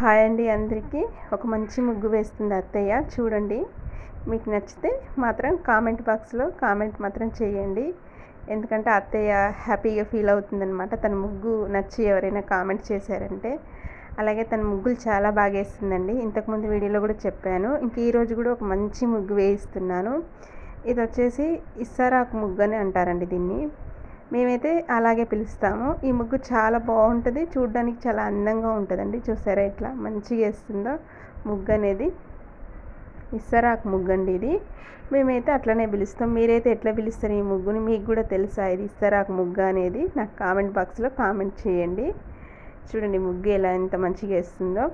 Hi అండి అందరికీ. ఒక మంచి ముగ్గు వేస్తుంది అత్తయ్య. చూడండి. మీకు నచ్చితే మాత్రం కామెంట్ బాక్స్లో కామెంట్ మాత్రం చేయండి. ఎందుకంటే అత్తయ్య హ్యాపీగా ఫీల్ అవుతుందనమాట తన ముగ్గు నచ్చి ఎవరైనా కామెంట్ చేశారంటే. అలాగే తన ముగ్గులు చాలా బాగా వేస్తుందండి. ఇంతకుముందు వీడియోలో కూడా చెప్పాను. ఇంక ఈరోజు కూడా ఒక మంచి ముగ్గు వేయిస్తున్నాను. ఇది వచ్చేసి ఇస్సారాకు ముగ్గు అని అంటారండి దీన్ని. మేమైతే అలాగే పిలుస్తాము. ఈ ముగ్గు చాలా బాగుంటుంది. చూడడానికి చాలా అందంగా ఉంటుందండి. చూసారా ఇట్లా మంచిగా వేస్తుందో ముగ్గు అనేది. ఇస్తరాకు ముగ్గు అండి ఇది. మేమైతే అట్లనే పిలుస్తాం. మీరైతే ఎట్లా పిలుస్తారు ఈ ముగ్గుని? మీకు కూడా తెలుసా ఇది ఇస్తరాకు ముగ్గు అనేది? నాకు కామెంట్ బాక్స్లో కామెంట్ చేయండి. చూడండి ముగ్గు ఎలా ఎంత మంచిగా వేస్తుందో.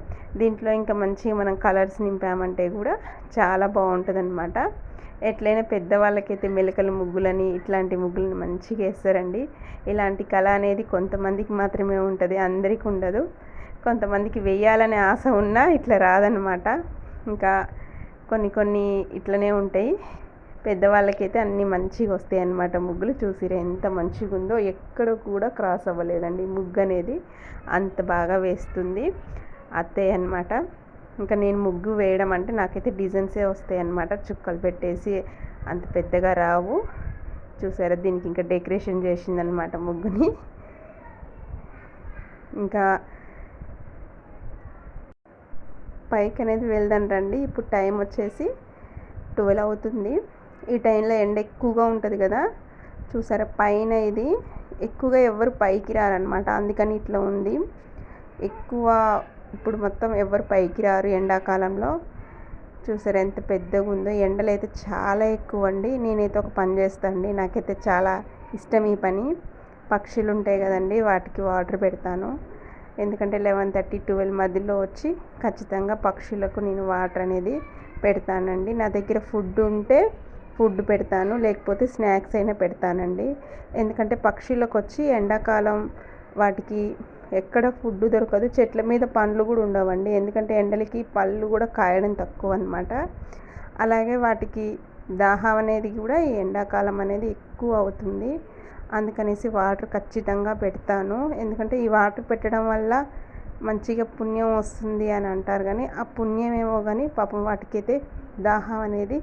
దీంట్లో ఇంకా మంచిగా మనం కలర్స్ నింపామంటే కూడా చాలా బాగుంటుంది అనమాట ఎట్లయినా పెద్దవాళ్ళకైతే మెలకల ముగ్గులని ఇట్లాంటి ముగ్గులని మంచిగా వేస్తారండి. ఇలాంటి కళ అనేది కొంతమందికి మాత్రమే ఉంటుంది అందరికీ ఉండదు. కొంతమందికి వెయ్యాలనే ఆశ ఉన్నా ఇట్లా రాదనమాట ఇంకా కొన్ని కొన్ని ఇట్లనే ఉంటాయి. పెద్దవాళ్ళకైతే అన్నీ మంచిగా వస్తాయి అన్నమాట ముగ్గులు. చూసిరే ఎంత మంచిగా ఉందో ఎక్కడ కూడా క్రాస్ అవ్వలేదండి. ముగ్గు అనేది అంత బాగా వేస్తుంది. అత్తయ్య అనమాట ఇంకా నేను ముగ్గు వేయడం అంటే నాకైతే డిజైన్సే వస్తాయి అన్నమాట. చుక్కలు పెట్టేసి అంత పెద్దగా రావు. చూసారా? దీనికి ఇంకా డెకరేషన్ చేసిందనమాట ముగ్గుని. ఇంకా పైకి అనేది వెళ్దాం రండి. ఇప్పుడు టైం వచ్చేసి ట్వెల్వ్ అవుతుంది. ఈ టైంలో ఎండ ఎక్కువగా ఉంటుంది కదా? చూసారా? పైన ఇది ఎక్కువగా ఎవరు పైకి రారనమాట అందుకని ఇట్లా ఉంది. ఎక్కువ ఇప్పుడు మొత్తం ఎవరు పైకి రారు ఎండాకాలంలో. చూసారు ఎంత పెద్దగా ఉందో. ఎండలు అయితే చాలా ఎక్కువ అండి. నేనైతే ఒక పని చేస్తానండి నాకైతే చాలా ఇష్టం ఈ పని. పక్షులు ఉంటాయి కదండి వాటికి వాటర్ పెడతాను. ఎందుకంటే లెవెన్ థర్టీ ట్వెల్వ్ మధ్యలో వచ్చి ఖచ్చితంగా పక్షులకు నేను వాటర్ అనేది పెడతానండి. నా దగ్గర ఫుడ్ ఉంటే ఫుడ్ పెడతాను లేకపోతే స్నాక్స్ అయినా పెడతానండి. ఎందుకంటే పక్షులకు వచ్చి ఎండాకాలం వాటికి ఎక్కడ ఫుడ్ దొరకదు. చెట్ల మీద పండ్లు కూడా ఉండవండి. ఎందుకంటే ఎండలకి పళ్ళు కూడా కాయడం తక్కువ అనమాట అలాగే వాటికి దాహం అనేది కూడా ఈ ఎండాకాలం అనేది ఎక్కువ అవుతుంది. అందుకనేసి వాటర్ ఖచ్చితంగా పెడతాను. ఎందుకంటే ఈ వాటర్ పెట్టడం వల్ల మంచిగా పుణ్యం వస్తుంది అని అంటారు కానీ ఆ పుణ్యం ఏమో కానీ పాపం వాటికైతే దాహం అనేది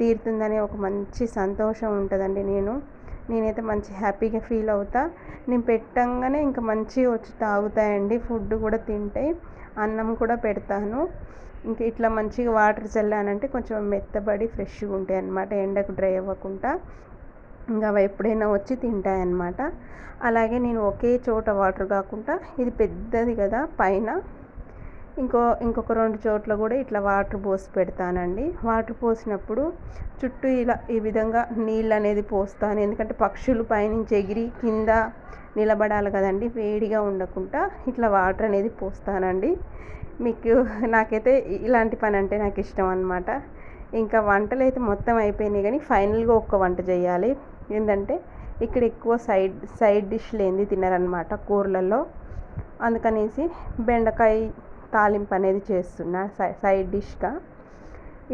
తీరుతుందనే ఒక మంచి సంతోషం ఉంటుందండి నేను. నేనైతే మంచి హ్యాపీగా ఫీల్ అవుతా. నేను పెట్టంగానే ఇంకా మంచిగా వచ్చి తాగుతాయండి. ఫుడ్ కూడా తింటాయి అన్నం కూడా పెడతాను. ఇంకా ఇట్లా మంచిగా వాటర్ చల్లానంటే కొంచెం మెత్తబడి ఫ్రెష్గా ఉంటాయి అన్నమాట. ఎండకు డ్రై అవ్వకుండా. ఇంకా అవి ఎప్పుడైనా వచ్చి తింటాయి అన్నమాట అలాగే నేను ఒకే చోట వాటర్ కాకుండా ఇది పెద్దది కదా పైన ఇంకో ఇంకొక రెండు చోట్ల కూడా ఇట్లా వాటర్ పోసి పెడతానండి. వాటర్ పోసినప్పుడు చుట్టూ ఇలా ఈ విధంగా నీళ్ళు అనేది పోస్తాను. ఎందుకంటే పక్షులు పైనుంచి ఎగిరి కింద నిలబడాలి కదండి వేడిగా ఉండకుండా ఇట్లా వాటర్ అనేది పోస్తానండి. మీకు నాకైతే ఇలాంటి పని అంటే నాకు ఇష్టం అనమాట ఇంకా వంటలు అయితే మొత్తం అయిపోయినాయి కానీ ఫైనల్గా ఒక్క వంట చేయాలి. ఏంటంటే ఇక్కడ ఎక్కువ సైడ్ సైడ్ డిష్లు ఏంది తినరనమాట కూరలలో. అందుకనేసి బెండకాయ తాలింపు అనేది చేస్తున్నా సైడ్ డిష్గా.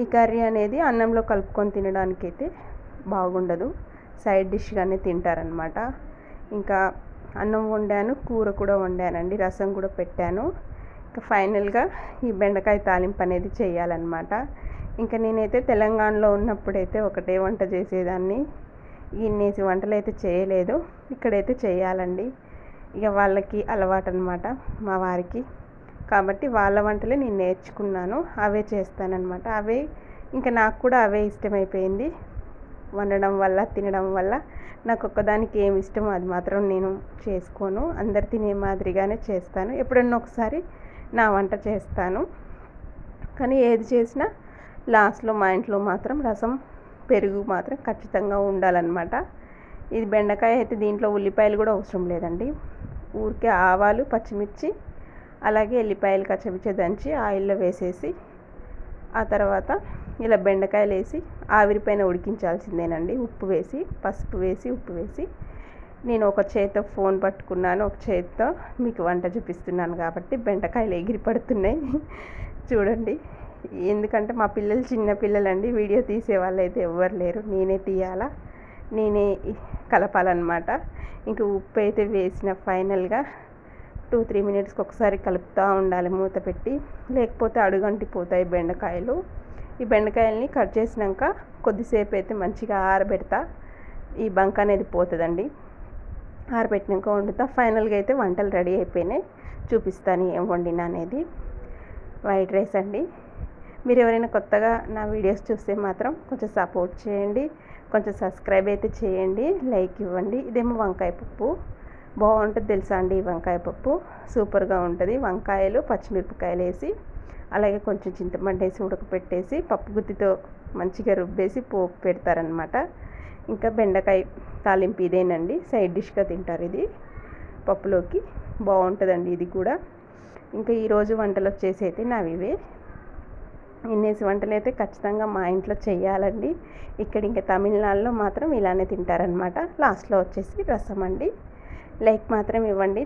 ఈ కర్రీ అనేది అన్నంలో కలుపుకొని తినడానికి అయితే బాగుండదు. సైడ్ డిష్గానే తింటారనమాట ఇంకా అన్నం వండాను కూర కూడా వండానండి రసం కూడా పెట్టాను. ఇంకా ఫైనల్గా ఈ బెండకాయ తాలింపు అనేది చేయాలన్నమాట. ఇంకా నేనైతే తెలంగాణలో ఉన్నప్పుడైతే ఒకటే వంట చేసేదాన్ని. ఇన్నేసి వంటలు అయితే చేయలేదు. ఇక్కడైతే చేయాలండి. ఇక వాళ్ళకి అలవాటు అనమాట మా వారికి. కాబట్టి వాళ్ళ వంటలే నేను నేర్చుకున్నాను. అవే చేస్తానన్నమాట. అవే ఇంకా నాకు కూడా అవే ఇష్టమైపోయింది. వండడం వల్ల తినడం వల్ల నాకు ఒక్కదానికి ఏమి ఇష్టమో అది మాత్రం నేను చేసుకోను. అందరు తినే మాదిరిగానే చేస్తాను. ఎప్పుడన్నా ఒకసారి నా వంట చేస్తాను. కానీ ఏది చేసినా లాస్ట్లో మా ఇంట్లో మాత్రం రసం పెరుగు మాత్రం ఖచ్చితంగా ఉండాలన్నమాట. ఇది బెండకాయ అయితే దీంట్లో ఉల్లిపాయలు కూడా అవసరం లేదండి. ఊరికే ఆవాలు పచ్చిమిర్చి అలాగే ఎల్లిపాయలు కచ్చపిచ్చ దంచి ఆయిల్లో వేసేసి ఆ తర్వాత ఇలా బెండకాయలు వేసి ఆవిరిపైన ఉడికించాల్సిందేనండి. ఉప్పు వేసి పసుపు వేసి ఉప్పు వేసి. నేను ఒక చేత్తో ఫోన్ పట్టుకున్నాను. ఒక చేత్తో మీకు వంట చూపిస్తున్నాను కాబట్టి బెండకాయలు ఎగిరి పడుతున్నాయి చూడండి. ఎందుకంటే మా పిల్లలు చిన్న పిల్లలండి. వీడియో తీసే వాళ్ళు అయితే ఎవ్వరు లేరు. నేనే తీయాలా? నేనే కలపాలన్నమాట. ఇంక ఉప్పు అయితే వేసిన ఫైనల్గా టూ త్రీ మినిట్స్కి ఒకసారి కలుపుతూ ఉండాలి మూత పెట్టి. లేకపోతే అడుగంటిపోతాయి బెండకాయలు. ఈ బెండకాయల్ని కట్ చేసినాక కొద్దిసేపు అయితే మంచిగా ఆరబెడతా. ఈ బంక్ అనేది పోతుందండి. ఆరబెట్టినాక వండుతా. ఫైనల్గా అయితే వంటలు రెడీ అయిపోయినాయి. చూపిస్తాను ఏం వండినా అనేది. వైట్ రైస్ అండి. మీరు ఎవరైనా కొత్తగా నా వీడియోస్ చూస్తే మాత్రం కొంచెం సపోర్ట్ చేయండి. కొంచెం సబ్స్క్రైబ్ అయితే చేయండి. లైక్ ఇవ్వండి. ఇదేమో వంకాయ పప్పు. బాగుంటుంది తెలుసా అండి ఈ వంకాయ పప్పు? సూపర్గా ఉంటుంది. వంకాయలు పచ్చిమిరపకాయలు వేసి అలాగే కొంచెం చింతపండు వేసి ఉడకపెట్టేసి పప్పు గుత్తితో మంచిగా రుబ్బేసి పోపు పెడతారనమాట ఇంకా బెండకాయ తాలింపు ఇదేనండి. సైడ్ డిష్గా తింటారు ఇది. పప్పులోకి బాగుంటుందండి ఇది కూడా. ఇంకా ఈరోజు వంటలు వచ్చేసి అయితే నావి ఇవే. ఇన్నేసి వంటలు అయితే ఖచ్చితంగా మా ఇంట్లో చేయాలండి. ఇక్కడ ఇంకా తమిళనాడులో మాత్రం ఇలానే తింటారనమాట లాస్ట్లో వచ్చేసి రసం అండి. లైక్ మాత్రం ఇవ్వండి.